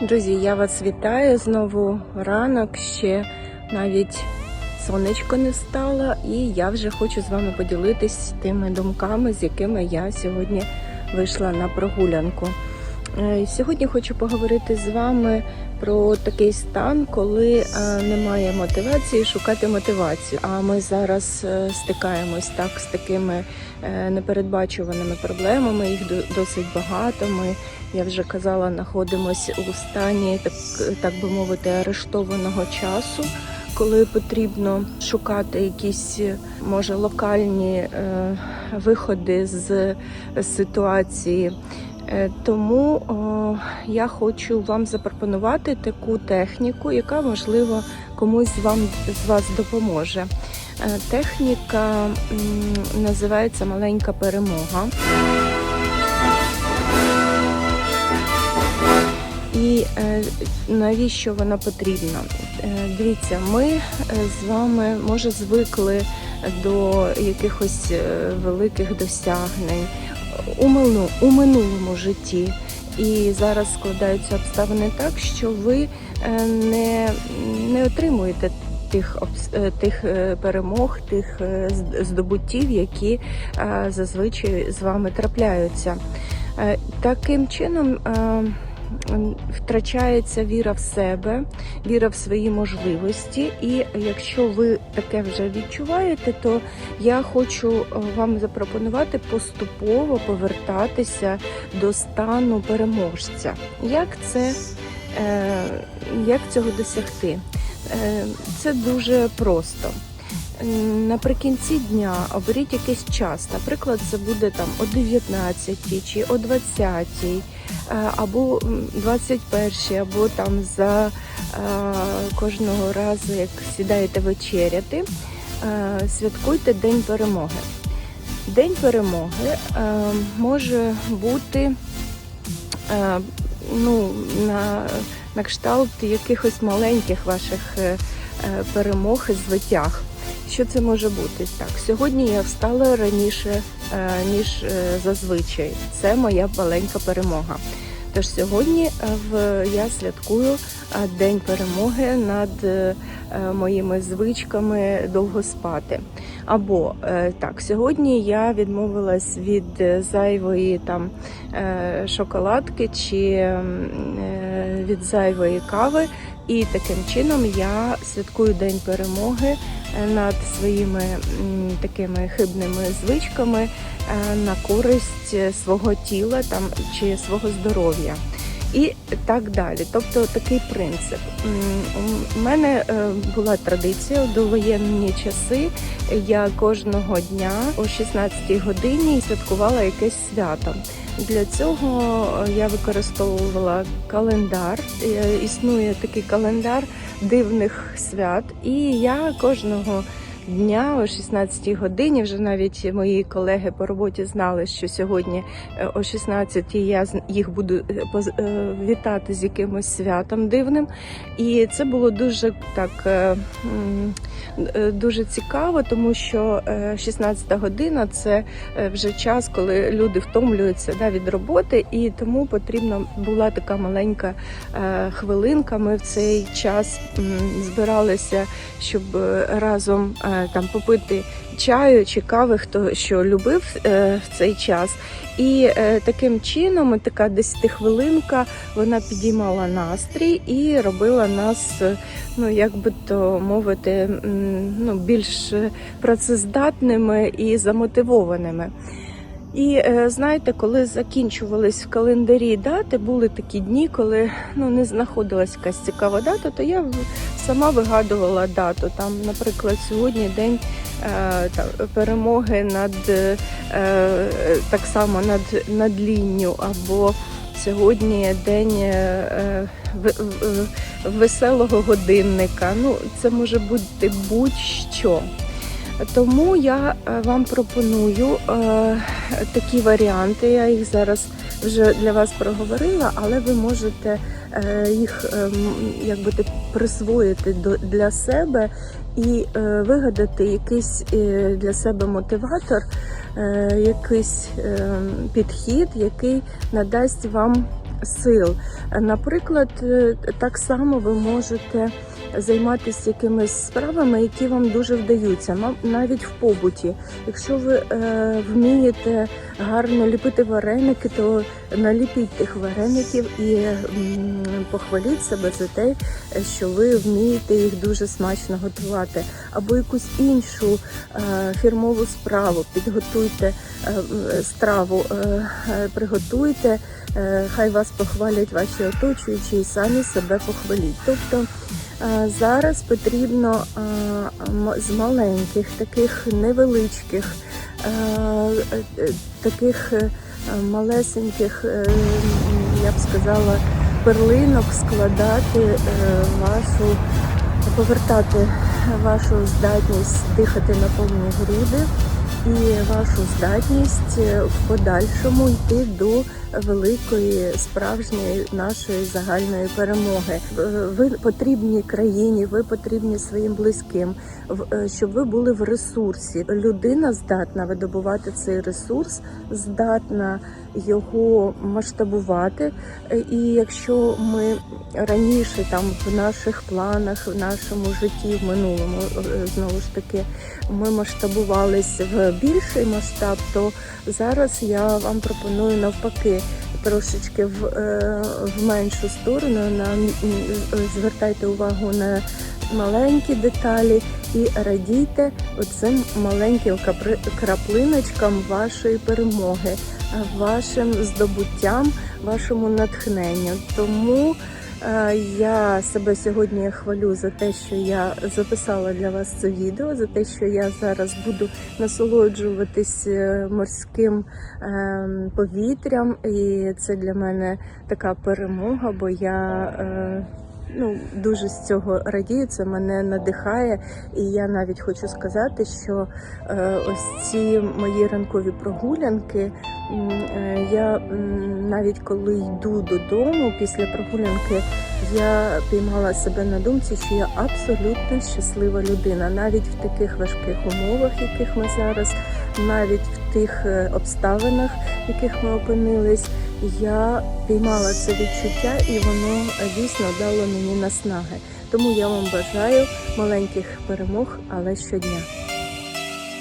Друзі, я вас вітаю знову ранок. Ще навіть сонечко не встало, і я вже хочу з вами поділитись тими думками, з якими я сьогодні вийшла на прогулянку. Е, Сьогодні хочу поговорити з вами про такий стан, коли е, немає мотивації шукати мотивацію. А ми зараз е, стикаємось так з такими е, непередбачуваними проблемами. Їх до- досить багато. Ми я вже казала, знаходимося у стані, так, так би мовити, арештованого часу, коли потрібно шукати якісь, може, локальні е, виходи з ситуації. Е, Тому я хочу вам запропонувати таку техніку, яка можливо комусь з вам з вас допоможе. Е, Техніка називається Маленька перемога. І е, навіщо вона потрібна? Дивіться, ми з вами може звикли до якихось великих досягнень у, мину, у минулому житті. І зараз складаються обставини так, що ви е, не, не отримуєте тих, е, тих е, перемог, тих здобуттів, які зазвичай з вами трапляються. Таким чином втрачається віра в себе, віра в свої можливості. І якщо ви таке вже відчуваєте, то я хочу е, вам запропонувати поступово повертатися до стану переможця. Як це е, як цього досягти? Е, Це дуже просто. Наприкінці дня оберіть якийсь час. Наприклад, це буде там о 19 чи о 20 е, або 21 або там за е, кожного разу, як сідаєте вечеряти, е, святкуйте День перемоги. День перемоги може бути ну, на, на кшталт якихось маленьких ваших е, е, перемог і звитяг. Що це може бути? Так, сьогодні я встала раніше, е, ніж зазвичай. Це моя маленька перемога. Тож сьогодні в, я святкую День перемоги над моїми звичками довго спати. Або е, так, сьогодні я відмовилась від е, зайвої там е, шоколадки чи від зайвої кави. І таким чином я святкую День перемоги над своїми такими хибними звичками на користь свого тіла там чи свого здоров'я. І так далі. Тобто такий принцип. У мене е, була традиція у довоєнні часи. Я кожного дня о 16 годині святкувала якесь свято. Для цього е, я використовувала календар. Е, Існує такий календар дивних свят, і я кожного дня о 16 годині вже навіть мої колеги по роботі знали, що сьогодні е, о 16 я їх буду е, е, вітати з якимось святом дивним. І це було дуже так дуже цікаво, тому що е, 16 година це вже час, коли люди втомлюються да, від роботи, і тому потрібна була така маленька хвилинка. Ми в цей час збиралися, щоб разом там попити чаю чи кави, хто що любив е, в цей час. І е, таким чином, така 10 хвилинка, вона підіймала настрій і робила нас, е, ну як би то мовити, ну більш працездатними і замотивованими. І е, знаєте, коли закінчувались в календарі дати, були такі дні, коли ну не знаходилась якась цікава дата, то я сама вигадувала дату. Там, наприклад, сьогодні день е, перемоги над е, так само над, над лінню, або сьогодні день е, веселого годинника. Ну, це може бути будь-що. Тому я е, вам пропоную е, такі варіанти. Я їх зараз вже для вас проговорила, але ви можете е, їх е, м, якби присвоїти для себе і вигадати якийсь для себе мотиватор, якийсь е, підхід, який надасть вам сил. Наприклад, так само ви можете займатися якимись справами, які вам дуже вдаються, навіть в побуті. Якщо ви е, вмієте гарно ліпити вареники, то наліпіть тих вареників і м, похваліть себе за те, що ви вмієте їх дуже смачно готувати, або якусь іншу е, фірмову справу. Підготуйте е, страву, е, е, приготуйте. е, Хай вас похвалять ваші оточуючі і самі себе похваліть. Тобто зараз потрібно з маленьких, таких невеличких, е, таких е, малесеньких, е, я б сказала, перлинок складати вашу, повертати вашу здатність дихати на повні груди і вашу здатність в подальшому йти до великої справжньої нашої загальної перемоги. Е, Ви потрібні країні, ви потрібні своїм близьким, е, щоб ви були в ресурсі. Людина здатна видобувати цей ресурс, здатна його масштабувати. Е, І якщо ми раніше там в наших планах, в нашому житті, в минулому знову ж таки, ми масштабувались в більший масштаб, то зараз я вам пропоную навпаки трошечки в, е, в меншу сторону. На звертайте увагу на маленькі деталі і радійте оцим маленьким краплиночкам вашої перемоги, вашим здобуттям, вашому натхненню. Тому Я себе сьогодні хвалю за те, що я записала для вас це відео, за те, що я зараз буду насолоджуватись е, морським ем, повітрям, і це для мене така перемога, бо я е, ну, дуже з цього радію, це мене надихає. І я навіть хочу сказати, що е, ось ці мої ранкові прогулянки. Е, Я навіть коли йду додому після прогулянки, я піймала себе на думці, що я абсолютно щаслива людина, навіть в таких важких умовах, яких ми зараз, навіть в тих е, обставинах, в яких ми опинились, я піймала це відчуття, і воно е, дійсно дало мені наснаги. Тому я вам бажаю маленьких перемог, але щодня.